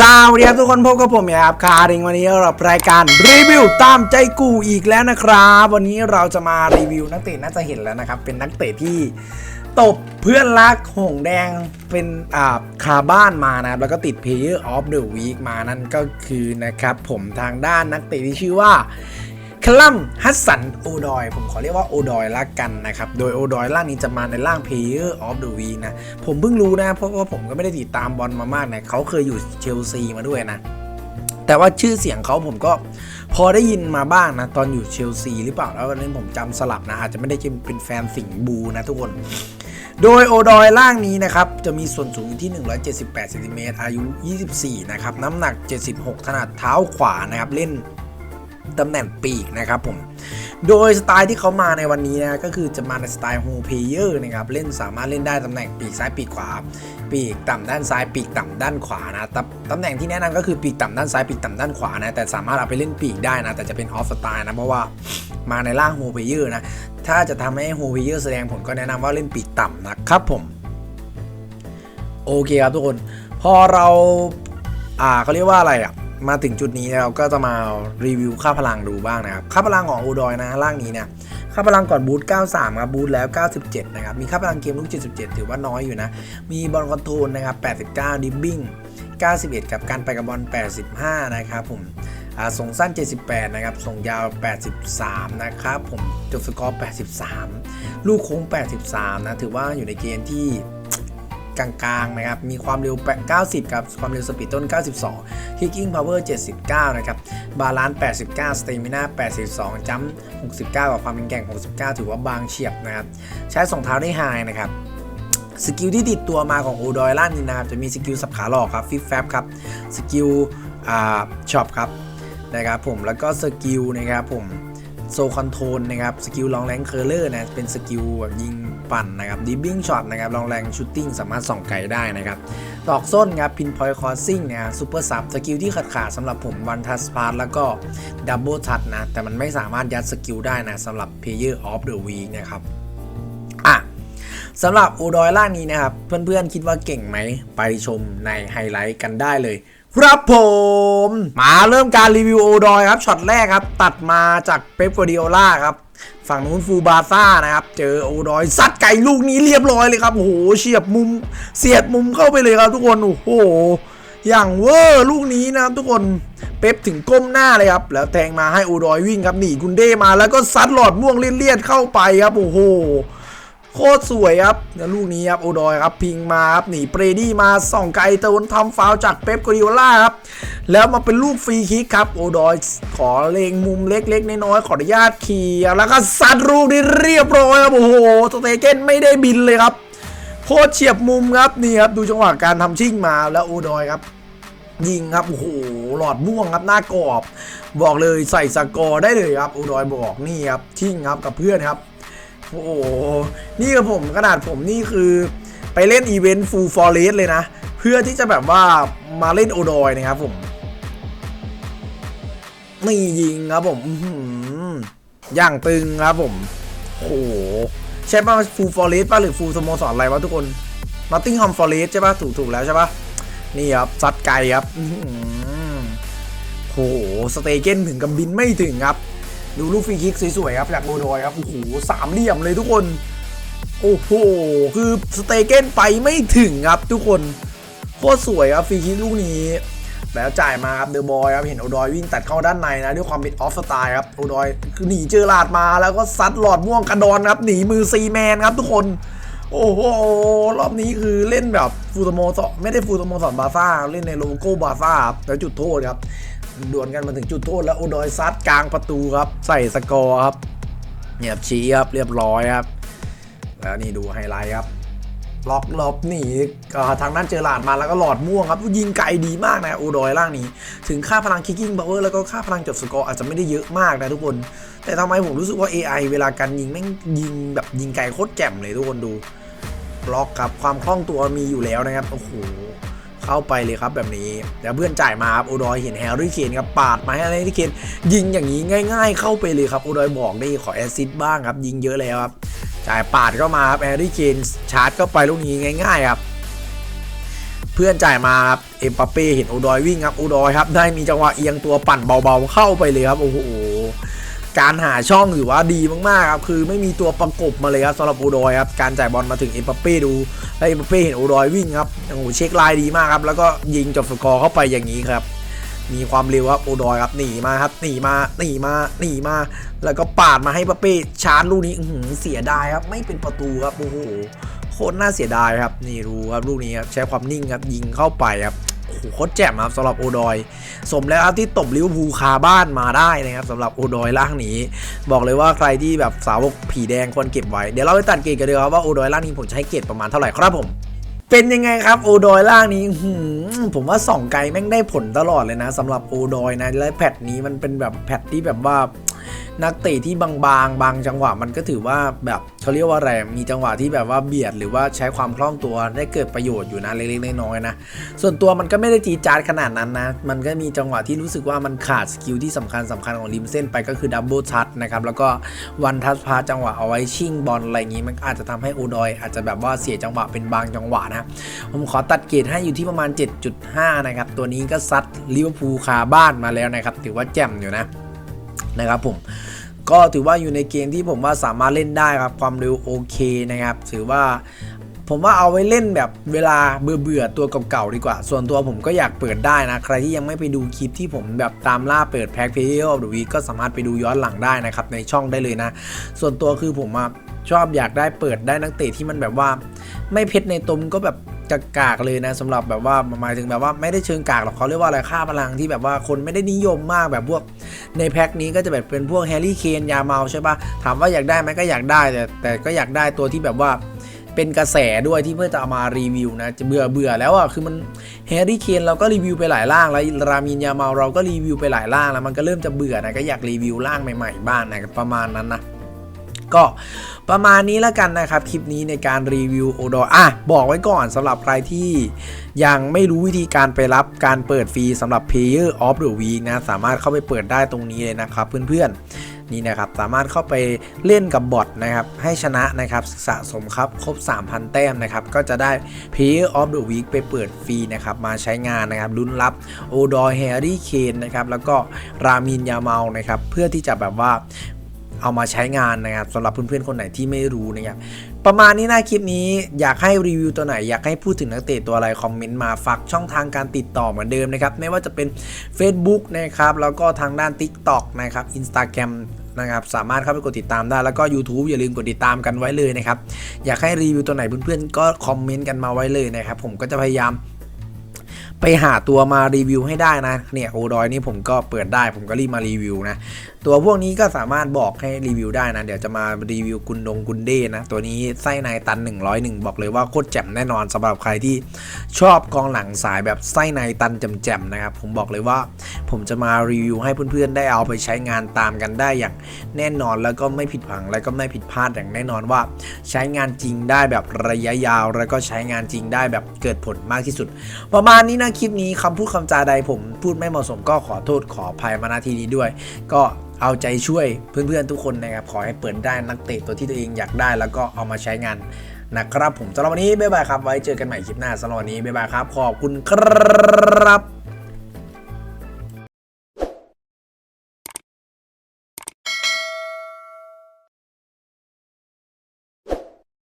สวัสดีครับทุกคนพบกับผมครับคาริงวันนี้เรารายการรีวิวตามใจกูอีกแล้วนะครับ วันนี้เราจะมารีวิวนักเตะน่าจะเห็นแล้วนะครับ เป็นนักเตะที่ตบเพื่อนรักหงแดงเป็นอ่าคาบ้านมานะครับ แล้วก็ติด Player of the Week มานั่นก็คือนะครับ ผมทางด้านนักเตะที่ชื่อว่า คลัมฮัสสันโอดอย ผมขอเรียกว่าโอดอยละกันนะครับ โดยโอดอยร่างนี้จะมาในร่าง Player of the Week นะ ผมเพิ่งรู้นะ เพราะว่าผมก็ไม่ได้ติดตามบอลมามากนะเขาเคยอยู่เชลซีมาด้วยนะ แต่ว่าชื่อเสียงเขาผมก็พอได้ยินมาบ้างนะ ตอนอยู่เชลซีหรือเปล่า แล้ววันนี้ผมจำสลับนะ อาจจะไม่ได้เป็นแฟนสิงห์บูนะทุกคนโดยโอดอยล่างนี้นะครับ จะมีส่วนสูงอยู่ที่ 178ซนติเมตรอายุ 24 นะครับ น้ำหนัก 76ขนาดเท้าขวานะครับ เล่น ตำแหน่งปีกนะครับผม โดยสไตล์ที่เขามาในวันนี้นะก็คือจะมาในสไตล์โฮเพเยอร์นะครับเล่นสามารถเล่นได้ตำแหน่งปีกซ้ายปีกขวา ปีกต่ำด้านซ้ายปีกต่ำด้านขวานะตำแหน่งที่แนะนำก็คือปีกต่ำด้านซ้ายปีกต่ำด้านขวานะแต่สามารถเอาไปเล่นปีกได้นะแต่จะเป็นออฟสไตล์นะเพราะว่ามาในร่างโฮเพเยอร์นะถ้าจะทำให้โฮเพเยอร์แสดงผลก็แนะนำว่าเล่นปีกต่ำนะครับผมโอเคครับทุกคน พอเราอ่าเขาเรียกว่าอะไรอะ มาถึงจุดนี้เราก็จะมารีวิวค่าพลังดูบ้างนะครับ ค่าพลังของอูดอยนะร่างนี้เนี่ยค่าพลังก่อนบูท93ครับบูทแล้ว 97 นะครับ มีค่าพลังเกมลูก 77 ถือว่าน้อยอยู่นะ มีบอลคอนโทรลนะครับ 89 ดิบบิ้ง 91 กับการไปกับบอล 85 นะครับผมส่งสั้น 78 นะครับ ส่งยาว 83 นะครับผมจบสกอร์ 83 ลูกโค้ง 83 นะ ถือว่าอยู่ในเกณฑ์ที่ กลางๆนะครับ มีความเร็ว 90 ครับ ความเร็วสปีดต้น 92 Kicking Power 79 นะครับ บาลานซ์ 89 Stamina 82 จัมป์69 กับความเป็นแกร่ง 69 ถือว่าบางเฉียบนะครับ ใช้สองเท้าได้ไฮนะครับสกิลที่ติดตัวมาของโอดอยล่างนี้นะครับ จะมีสกิลสับขาหลอกครับฟิปแฟบครับ สกิลอ่าช็อปครับนะครับผม แล้วก็สกิลนะครับผม โซคอนโทรลนะครับสกิลลองแรงเคอร์เลอร์นะเป็นสกิลแบบยิงปั่นนะครับดิบบิ้งช็อตนะครับลองแรงชูตติ้งสามารถส่องไกลได้นะครับตอกส้นครับพินพอยต์คอร์ซิ่งนะซูเปอร์ซับสกิลที่ขาดขาดๆสำหรับผมวันทัสพาร์แล้วก็ดับเบิลทัชนะแต่มันไม่สามารถยัดสกิลได้นะสำหรับ Player of the Week นะครับอะสำหรับอูดอยล่างนี้นะครับ เพื่อนๆคิดว่าเก่งไหม ไปชมในไฮไลท์กันได้เลย ครับผม มาเริ่มการรีวิวโอดอยครับช็อตแรกครับ ตัดมาจากเป๊ปกวาร์ดิโอล่าครับฝั่งนู้นฟูบาซ่านะครับ เจอโอดอยซัดไก่ลูกนี้เรียบร้อยเลยครับโอ้โหเฉียบมุมเสียดมุมเข้าไปเลยครับทุกคนโอ้โหอย่างเวอร์ลูกนี้นะครับทุกคนเป๊ปถึงก้มหน้าเลยครับ แล้วแทงมาให้อูดอยวิ่งครับหนีกุนเด้มาแล้วก็ซัดหลอดม่วงเลียดๆเข้าไปครับโอ้โห โคตรสวยครับแล้วลูกนี้ครับโอดอยครับพิงมาครับหนีเปรดี้มาส่องไกลตะวันทำฟาวจากเป๊ปกริโอล่าครับแล้วมาเป็นลูกฟรีคิกครับโอดอยขอเลงมุมเล็กๆน้อยๆขออนุญาตเคลียร์แล้วก็ซัดลูกนี้เรียบร้อยครับโอ้โหสเตเกนไม่ได้บินเลยครับโคตรเฉียบมุมครับนี่ครับดูจังหวะการทำชิ่งมาแล้วโอดอยครับยิงครับโอ้โหหลอดม่วงครับหน้ากรอบ บอกเลยใส่สกอร์ได้เลยครับโอดอยบอกนี่ครับชิ่งครับกับเพื่อนครับ โอ้โห นี่กับผมขนาดผมนี่คือไปเล่นอีเวนต์ฟูลฟอร์เรสเลยนะ เพื่อที่จะแบบว่ามาเล่นโอดอยนะครับผม นี่ยิงครับผมอย่างตึงครับผม โอ้โห ใช่ป่ะฟูลฟอร์เรสป่ะหรือฟูลสโมสรอะไรวะทุกคนนอตติงฮอมฟอร์เรสใช่ป่ะถูกถูกแล้วใช่ป่ะ นี่ครับซัดไกลครับโอ้โห สเตเกนถึงกับบินไม่ถึงครับ ดูลูกฟรีคิกสวยๆครับจากโบโดอยครับโอ้โหสามเหลี่ยมเลยทุกคน โอ้โหคือสเตเกนไปไม่ถึงครับทุกคนโคตรสวยครับฟรีคิกลูกนี้แล้วจ่ายมาครับเดอะบอยครับเห็นโอดอยวิ่งตัดเข้าด้านในนะด้วยความเป็นออฟสไตล์ครับโอดอยคือหนีเจอลาดมาแล้วก็ซัดหลอดม่วงกระดอนครับหนีมือซีแมนครับทุกคน โอ้โหรอบนี้คือเล่นแบบฟูตโมสอนไม่ได้ฟูตโมสอนบาซ่าเล่นในโลโก้บาซ่ารับแล้วจุดโทษครับ ดวลกันมาถึงจุดโทษแล้วโอดอยซัดกลางประตูครับ ใส่สกอร์ครับเนี่ยบชี้ครับเรียบร้อยครับ แล้วนี่ดูไฮไลท์ครับล็อกลบหนีทางด้านเจอหลาดมาแล้วก็หลอดม่วงครับ ยิงไกลดีมากนะโอดอยล่างนี้ ถึงค่าพลังคิกกิ้ง power แล้วก็ค่าพลังจบสกอร์อาจจะไม่ได้เยอะมากนะทุกคน แต่ทำไมผมรู้สึกว่า AI เวลาการยิงแม่งยิงแบบยิงไกลโคตรแจ่มเลยทุกคนดู ล็อกครับความคล่องตัวมีอยู่แล้วนะครับ โอ้โห เข้าไปเลยครับแบบนี้แล้วเพื่อนจ่ายมาครับโอดอยเห็นแฮร์รี่เคนครับปาดมาให้แฮร์รี่เคนยิงอย่างนี้ง่าย ๆ เข้าไปเลยครับโอดอยบอกได้ขอแอสซิสต์บ้างครับยิงเยอะแล้วครับจ่ายปาดเข้ามาครับแฮร์รี่เคนชาร์จเข้าไปลูกนี้ง่าย ๆ ครับเพื่อนจ่ายมาครับเอ็มปาเป้เห็นโอดอยวิ่งครับโอดอยครับได้มีจังหวะเอียงตัวปั่นเบาๆเข้าไปเลยครับโอ้โห การหาช่องถือว่าดีมากๆครับคือไม่มีตัวประกบมาเลยครับสำหรับโอดอยครับการจ่ายบอลมาถึงเอ็มปเป้ดูแล้วเอ็มปเป้เห็นโอดอยวิ่งครับโอ้โหเช็คไลน์ดีมากครับแล้วก็ยิงจบสกอร์เข้าไปอย่างนี้ครับมีความเร็วครับโอดอยครับหนีมาครับหนีมาหนีมาหนีมา แล้วก็ปาดมาให้ปาเป้ชาร์จลูกนี้อื้อหืเสียดายครับ ไม่เป็นประตูครับโอ้โหโคตรน่าเสียดายครับ นี่ดูครับลูกนี้ครับใช้ความนิ่งครับยิงเข้าไปครับ หโคตรแจ่มครับสำหรับโอดอยสมแล้วครับที่ตบลิเวอร์พูลคาบ้านมาได้นะครับสำหรับโอดอยล่างนี้ บอกเลยว่าใครที่แบบสาวกผีแดงควรเก็บไว้เดี๋ยวเราไปตัดเกรดกันเลยครับว่าโอดอยล่างนี้ผมจะให้เกรดประมาณเท่าไหร่ครับผมเป็นยังไงครับโอดอยล่างนี้หผมว่าส่องไกลแม่งได้ผลตลอดเลยนะสำหรับโอดอยนะและแพทนี้มันเป็นแบบแพทที่แบบว่า นักเตะที่บางๆบางจังหวะมันก็ถือว่าแบบเขาเรียกว่าอะไรมีจังหวะที่แบบว่าเบียดหรือว่าใช้ความคล่องตัวได้เกิดประโยชน์อยู่นะเล็กๆน้อยๆนะส่วนตัวมันก็ไม่ได้จีจาร์ดขนาดนั้นนะ มันก็มีจังหวะที่รู้สึกว่ามันขาดสกิลที่สำคัญสำคัญของริมเส้นไปก็คือดับเบิลทัชนะครับแล้วก็วันทัชพาจังหวะเอาไว้ชิ่งบอลอะไรอย่างนี้ มันอาจจะทำให้โอดอย อาจจะแบบว่าเสียจังหวะเป็นบางจังหวะนะผมขอตัดเกรดให้อยู่ที่ประมาณ 7.5 นะครับตัวนี้ก็ซัดลิเวอร์พูลคาบ้านมาแล้วนะครับถือว่าแจ่มอยู่นะ นะครับผมก็ถือว่าอยู่ในเกมที่ผมว่าสามารถเล่นได้ครับความเร็วโอเคนะครับถือว่าผมว่าเอาไว้เล่นแบบเวลาเบื่อเบื่อๆตัวเก่าๆดีกว่า ส่วนตัวผมก็อยากเปิดได้นะ ใครที่ยังไม่ไปดูคลิปที่ผมแบบตามล่าเปิดแพ็คเพย์ออฟเดอะวีก็สามารถไปดูย้อนหลังได้นะครับในช่องได้เลยนะ ส่วนตัวคือผมชอบอยากได้เปิดได้นักเตะที่มันแบบว่า ไม่เพชรในตมก็แบบ กากากเลยนะสำหรับแบบว่าหมายถึงแบบว่าไม่ได้เชิงกากหรอกเขาเรียกว่าอะไรค่าพลังที่แบบว่าคนไม่ได้นิยมมากแบบพวกในแพ็คนี้ก็จะแบบเป็นพวกแฮร์รี่เคนยาเมาใช่ปะถามว่าอยากได้ไหมก็อยากได้แต่แต่ก็อยากได้ตัวที่แบบว่าเป็นกระแสด้วยที่เพื่อจะเอามารีวิวนะจะเบื่อเบื่อแล้วอะคือมันแฮร์รี่เคนเราก็รีวิวไปหลายร่างแล้วรามินยาเมาเราก็รีวิวไปหลายร่างแล้วมันก็เริ่มจะเบื่อนะก็อยากรีวิวร่างใหม่ๆบ้างนะประมาณนั้นนะ ก็ประมาณนี้แล้วกันนะครับ คลิปนี้ในการรีวิวโอดอะ บอกไว้ก่อนสำหรับใครที่ยังไม่รู้วิธีการไปรับการเปิดฟรีสำหรับ Player of the Week นะ สามารถเข้าไปเปิดได้ตรงนี้เลยนะครับเพื่อนๆ นี่นะครับ สามารถเข้าไปเล่นกับบอทนะครับ ให้ชนะนะครับสะสมครับครบ 3,000 แต้มนะครับ ก็จะได้ Player of the Week ไปเปิดฟรีนะครับ มาใช้งานนะครับลุ้นรับโอดอยแฮร์รี่เคนนะครับแล้วก็รามินยาเมานะครับเพื่อที่จะแบบว่า เอามาใช้งานนะครับสำหรับเพื่อนๆคนไหนที่ไม่รู้นะครับประมาณนี้นะคลิปนี้อยากให้รีวิวตัวไหน อยากให้พูดถึงนักเตะตัวอะไรคอมเมนต์มาฝากช่องทางการติดต่อเหมือนเดิมนะครับไม่ว่าจะเป็น Facebook นะครับแล้วก็ทางด้าน TikTok นะครับ Instagram นะครับสามารถเข้าไปกดติดตามได้แล้วก็ YouTube อย่าลืมกดติดตามกันไว้เลยนะครับ อยากให้รีวิวตัวไหนเพื่อนๆ ก็คอมเมนต์กันมาไว้เลยนะครับ ผมก็จะพยายาม ไปหาตัวมารีวิวให้ได้นะ เนี่ยโอดอยนี่ผมก็เปิดได้ ผมก็รีบมารีวิวนะ ตัวพวกนี้ก็สามารถบอกให้รีวิวได้นะ เดี๋ยวจะมารีวิวกุนดงกุนเด้นะ ตัวนี้ไส้ในตัน 101 บอกเลยว่าโคตรแจ่มแน่นอนสำหรับใครที่ชอบกองหลังสายแบบไส้ในตันแจ่มๆนะครับ ผมบอกเลยว่า ผมจะมารีวิวให้เพื่อนๆได้เอาไปใช้งานตามกันได้อย่างแน่นอนแล้วก็ไม่ผิดหวังแล้วก็ไม่ผิดพลาดอย่างแน่นอนว่า ใช้งานจริงได้แบบระยะยาว แล้วก็ใช้งานจริงได้แบบเกิดผลมากที่สุด ประมาณนี้นะคลิปนี้คำพูดคำจาใดผมพูดไม่เหมาะสมก็ขอโทษขออภัยมาณที่นี้ด้วย ก็เอาใจช่วยเพื่อนๆทุกคนนะครับขอให้เปิดได้นักเตะตัวที่ตัวเองอยากได้แล้วก็เอามาใช้งานนะครับผมสำหรับวันนี้บ๊ายบายครับไว้เจอกันใหม่คลิปหน้าสำหรับวันนี้บ๊ายบายครับ ขอบคุณครับ